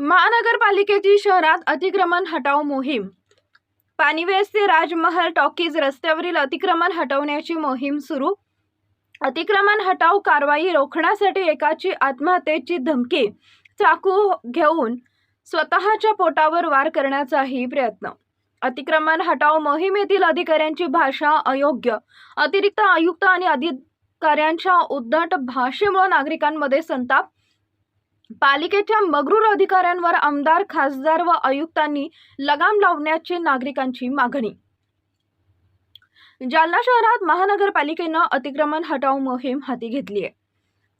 महानगरपालिकेची शहरात अतिक्रमण हटाव मोहीम. पाणीवेस ते राजमहल टॉकीज रस्त्यावरील अतिक्रमण हटवण्याची मोहीम सुरू. अतिक्रमण हटाव कारवाई रोखण्यासाठी एकाची आत्महत्येची धमकी चाकू घेऊन स्वतःच्या पोटावर वार करण्याचाही प्रयत्न. अतिक्रमण हटाव मोहिमेतील अधिकाऱ्यांची भाषा अयोग्य. अतिरिक्त आयुक्त आणि अधिकाऱ्यांच्या उद्धट भाषेमुळे नागरिकांमध्ये संताप पालिकेच्या मगरूर अधिकाऱ्यांवर आमदार खासदार व आयुक्तांनी लगाम लावण्याची नागरिकांची मागणी. जालना शहरात महानगरपालिकेनं अतिक्रमण हटाव मोहीम हाती घेतली आहे.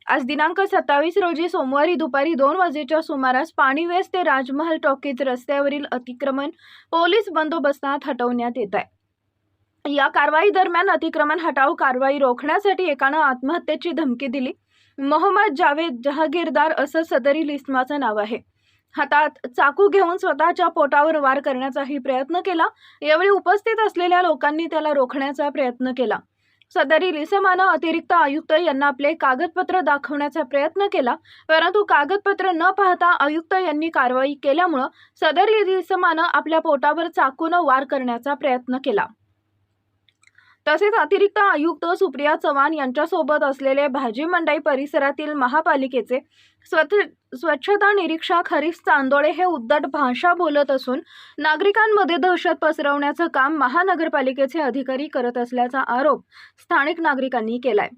आज दिनांक सत्तावीस रोजी सोमवारी दुपारी दोन वाजेच्या सुमारास पाणीवेस ते राजमहल टॉकीज रस्त्यावरील अतिक्रमण पोलीस बंदोबस्तात हटवण्यात येत आहे. या कारवाई दरम्यान अतिक्रमण हटाव कारवाई रोखण्यासाठी एकानं आत्महत्येची धमकी दिली. मोहम्मद जावेद जहागीरदार असं सदरील इस्माचं नाव आहे. हातात चाकू घेऊन स्वतःच्या पोटावर वार करण्याचाही प्रयत्न केला. यावेळी उपस्थित असलेल्या लोकांनी त्याला रोखण्याचा प्रयत्न केला. सदरील इसमानं अतिरिक्त आयुक्त यांना आपले कागदपत्र दाखवण्याचा प्रयत्न केला. परंतु कागदपत्र न पाहता आयुक्त यांनी कारवाई केल्यामुळं सदरील इसमानं आपल्या पोटावर चाकूनं वार करण्याचा प्रयत्न केला. तसेच अतिरिक्त आयुक्त सुप्रिया चव्हाण यांच्यासोबत असलेले भाजी मंडई परिसरातील महापालिकेचे स्वच्छ स्वच्छता निरीक्षक हरीश चांदोळे हे उद्धट भाषा बोलत असून नागरिकांमध्ये दहशत पसरवण्याचं काम महानगरपालिकेचे अधिकारी करत असल्याचा आरोप स्थानिक नागरिकांनी केलाय.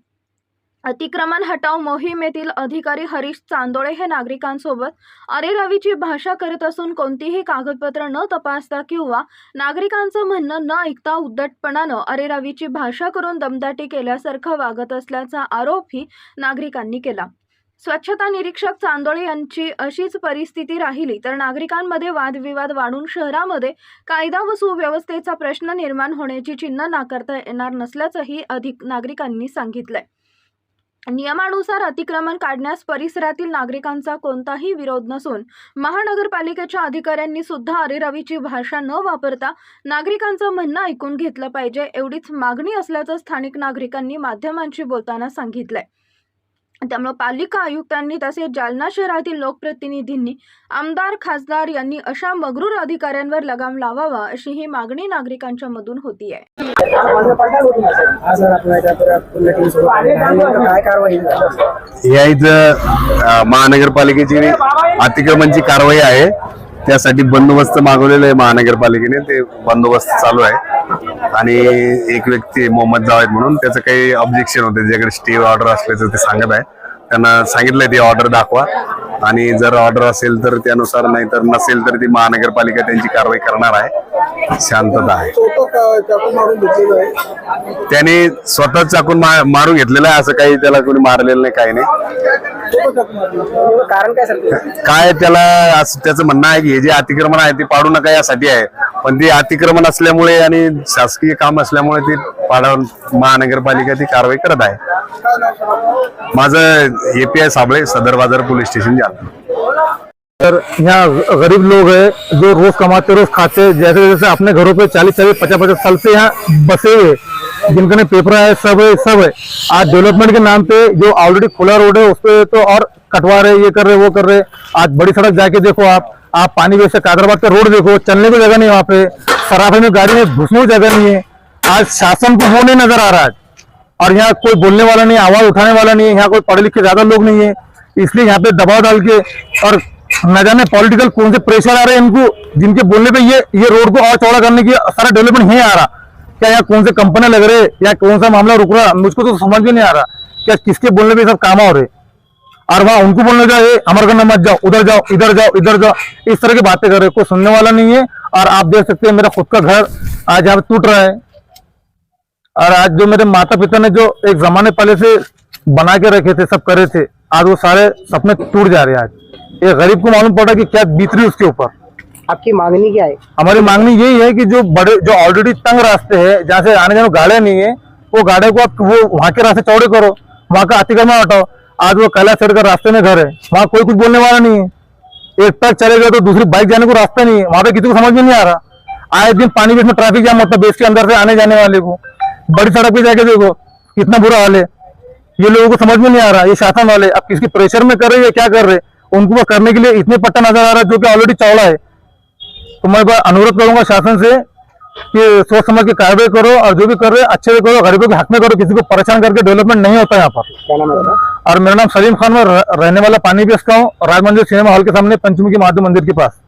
अतिक्रमण हटाव मोहिमेतील अधिकारी हरीश चांदोळे हे नागरिकांसोबत अरेरावीची भाषा करत असून कोणतीही कागदपत्र न तपासता किंवा नागरिकांचं म्हणणं न ऐकता उद्धटपणानं अरेरावीची भाषा करून दमदाटी केल्यासारखं वागत असल्याचा आरोपही नागरिकांनी केला. स्वच्छता निरीक्षक चांदोळे यांची अशीच परिस्थिती राहिली तर नागरिकांमध्ये वादविवाद वाढून शहरामध्ये कायदा व सुव्यवस्थेचा प्रश्न निर्माण होण्याची चिन्ह नाकारता येणार नसल्याचंही अधिक नागरिकांनी सांगितलंय. नियमानुसार अतिक्रमण काढण्यास परिसरातील नागरिकांचा कोणताही विरोध नसून महानगरपालिकेच्या अधिकाऱ्यांनी सुद्धा अरेरावीची भाषा न वापरता नागरिकांचं म्हणणं ऐकून घेतलं पाहिजे एवढीच मागणी असल्याचं स्थानिक नागरिकांनी माध्यमांशी बोलताना सांगितलंय. त्यामुळे पालिका आयुक्तांनी तसेच जालना शहरातील लोकप्रतिनिधींनी आमदार खासदार यांनी अशा मगरूर अधिकाऱ्यांवर लगाम लावावा अशी ही मागणी नागरिकांच्या मधून होती आहे या इथं महानगरपालिकेची अतिक्रमणची कारवाई आहे. त्यासाठी बंदोबस्त मागवलेलं आहे महानगरपालिकेने ते बंदोबस्त चालू आहे. आणि एक व्यक्ती मोहम्मद जावेद म्हणून त्याचं काही ऑब्जेक्शन होते. ज्याकडे स्टे ऑर्डर असल्याचं ते सांगत आहे. त्यांना सांगितलंय ती ऑर्डर दाखवा. आणि जर ऑर्डर असेल तर त्यानुसार नाही तर नसेल तर ती महानगरपालिका त्यांची कारवाई करणार आहे. शांतता आहे. तो क- चाकू मारून घेतलेलं आहे. त्याने स्वतः चाकून मारून घेतलेलं आहे असं काही त्याला कोणी मारलेलं नाही काही नाही. तो चाकू मारला. नेमकं कारण काय सर? काय त्याला असं त्याचं म्हणणं आहे की हे जे अतिक्रमण आहे ते पाडू नका यासाठी आहे. पण ते अतिक्रमण असल्यामुळे आणि शासकीय काम असल्यामुळे ते पाडून महानगरपालिका ती कारवाई करत आहे? माझं एपीआय साबळे सदर बाजार पोलीस स्टेशन जालना. सर, यहाँ गरीब लोग हैं जो रोज कमाते, रोज खाते, जैसे जैसे अपने घरों पे चालीस चालीस, पचास पचास साल से यहाँ बसे हुए जिनके ने पेपर है, सब है सब है। आज डेवलपमेंट के नाम पे जो ऑलरेडी खुला रोड है, उस पे तो और कटवा रहे, ये कर रहे, वो कर रहे। आज बड़ी सड़क जाके देखो आप आप पानी वैसे कादराबाद का रोड देखो, चलने की जगह नहीं वहाँ पे सराफे में गाड़ी में घुसने की जगह नहीं है। आज शासन को वो नहीं नज़र आ रहा है। और यहाँ कोई बोलने वाला नहीं, आवाज़ उठाने वाला नहीं है, यहाँ कोई पढ़े लिखे ज़्यादा लोग नहीं है। इसलिए यहाँ पे दबाव डाल के और न जाने पॉलिटिकल कौन से प्रेशर आ रहे हैं इनको जिनके बोलने पे ये ये रोड को और चौड़ा करने की सारा डेवलपमेंट नहीं आ रहा। क्या यहाँ कौन से कंपनियाँ लग रहे या कौन सा मामला रुक रहा मुझको तो समझ में नहीं आ रहा। क्या किसके बोलने पे सब काम हो रहे? और वहाँ उनको बोलने जाओ "ए, हमारे घर मत जाओ उधर जाओ इधर जाओ इधर जाओ। इस तरह की बातें कर रहे हैं। कोई सुनने वाला नहीं है और आप देख सकते हैं मेरा खुद का घर आज यहाँ टूट रहा है। और आज जो मेरे माता पिता ने जो एक जमाने पहले से बना के रखे थे सब करे थे आज वो सारे सपने टूट जा रहे हैं आज। ये गरीब को मालूम पड़ा कि क्या बीत रही उसके ऊपर। आपकी मांगनी क्या है? हमारी मांगनी यही है कि जो बड़े जो ऑलरेडी तंग रास्ते हैं जहाँ से आने जाने को गाड़ियाँ नहीं है वो गाड़ियों को आप वो वहाँ के रास्ते चौड़े करो। वहाँ का अतिक्रमण हटाओ। आज वो कला सर का रास्ते में घर है। वहाँ कोई कुछ बोलने वाला नहीं है। एक ट्रक चलेगा तो दूसरी बाइक जाने को रास्ता नहीं है। वहाँ पे किसी को समझ में नहीं आ रहा। आए दिन पानी बीच में ट्रैफ़िक जाम होता है बेस के अंदर से आने जाने वाले को। बड़ी सड़क पे जाके देखो कितना बुरा हाल है। ये लोगों को समझ में नहीं आ रहा ये शासन वाले अब किसके प्रेशर में कर रहे हैं क्या कर रहे हैं? उनको वो करने के लिए इतने पट्टा नज़र आ रहा है जो कि ऑलरेडी चौड़ा है। तो मैं अनुरोध करूँगा शासन से कि सोच समझ के कार्रवाई करो और जो भी कर रहे अच्छे से करो गरीबों के हक में करो किसी को परेशान करके डेवलपमेंट नहीं होता यहाँ पर? और मेरा नाम सलीम खान मैं रहने वाला पानी का हूँ राजमंदिर सिनेमा हॉल के सामने पंचमुखी महादेव मंदिर के पास।